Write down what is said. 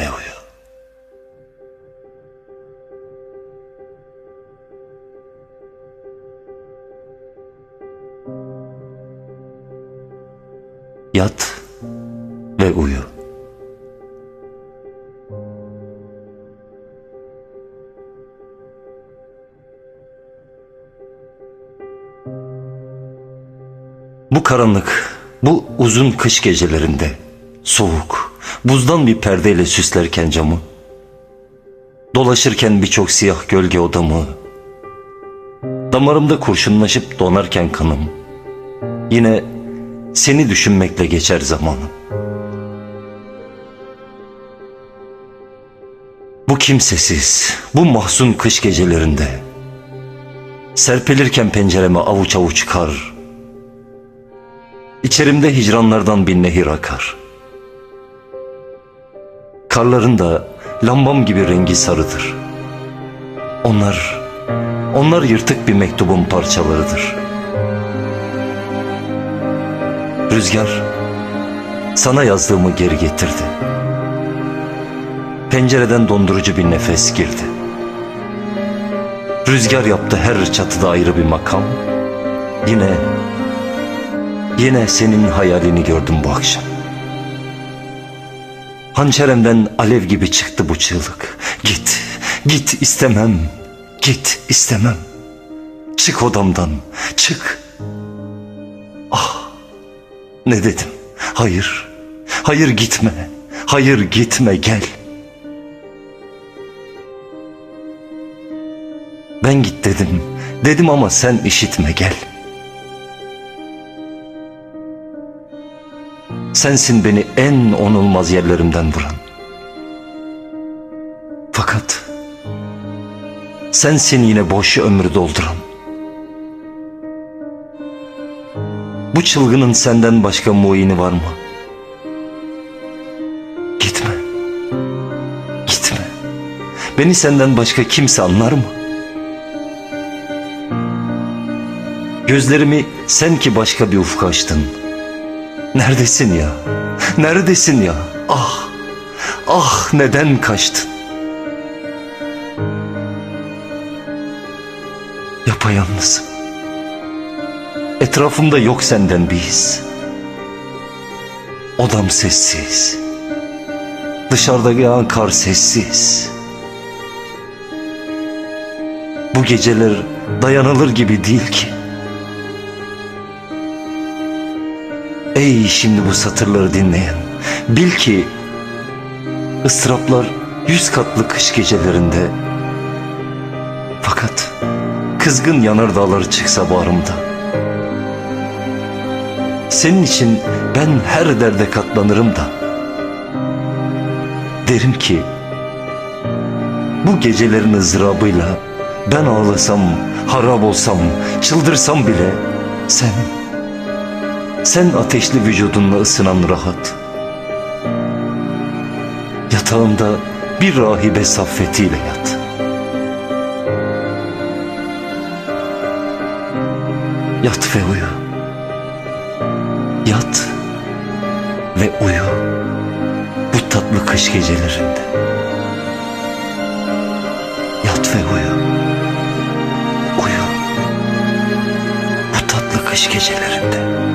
ve uyu. Yat ve uyu. Bu karanlık, bu uzun kış gecelerinde soğuk, buzdan bir perdeyle süslerken camı, dolaşırken birçok siyah gölge odamı, damarımda kurşunlaşıp donarken kanım, yine seni düşünmekle geçer zamanım. Bu kimsesiz, bu mahzun kış gecelerinde, serpilirken pencereme avuç avuç kar, İçerimde hicranlardan bir nehir akar. Karların da lambam gibi rengi sarıdır. Onlar, onlar yırtık bir mektubun parçalarıdır. Rüzgar, sana yazdığımı geri getirdi. Pencereden dondurucu bir nefes girdi. Rüzgar yaptı her çatıda ayrı bir makam. Yine Yine senin hayalini gördüm bu akşam. Hançeremden alev gibi çıktı bu çığlık. Git, git istemem, git istemem. Çık odamdan, çık. Ah, ne dedim? Hayır, hayır gitme, hayır gitme gel. Ben git dedim, dedim ama sen işitme gel. Sensin beni en onulmaz yerlerimden vuran. Fakat sensin yine boş ömrü dolduran. Bu çılgının senden başka muini var mı? Gitme. Gitme. Beni senden başka kimse anlar mı? Gözlerimi sen ki başka bir ufka açtın. Neredesin ya? Neredesin ya? Ah! Ah neden kaçtın? Yapayalnızım. Etrafımda yok senden bir his. Odam sessiz. Dışarıda yağan kar sessiz. Bu geceler dayanılır gibi değil ki. Ey şimdi bu satırları dinleyen Bil ki ıstıraplar yüz katlı kış gecelerinde Fakat kızgın yanardağları çıksa bağrımda. Senin için ben her derde katlanırım da Derim ki bu gecelerin ızdırabıyla ben ağlasam, harap olsam, çıldırsam bile sen sen ateşli vücudunla ısınan rahat. Yatağımda bir rahibe saffetiyle yat. Yat ve uyu. Yat ve uyu. Bu tatlı kış gecelerinde. Yat ve uyu. Uyu. Bu tatlı kış gecelerinde.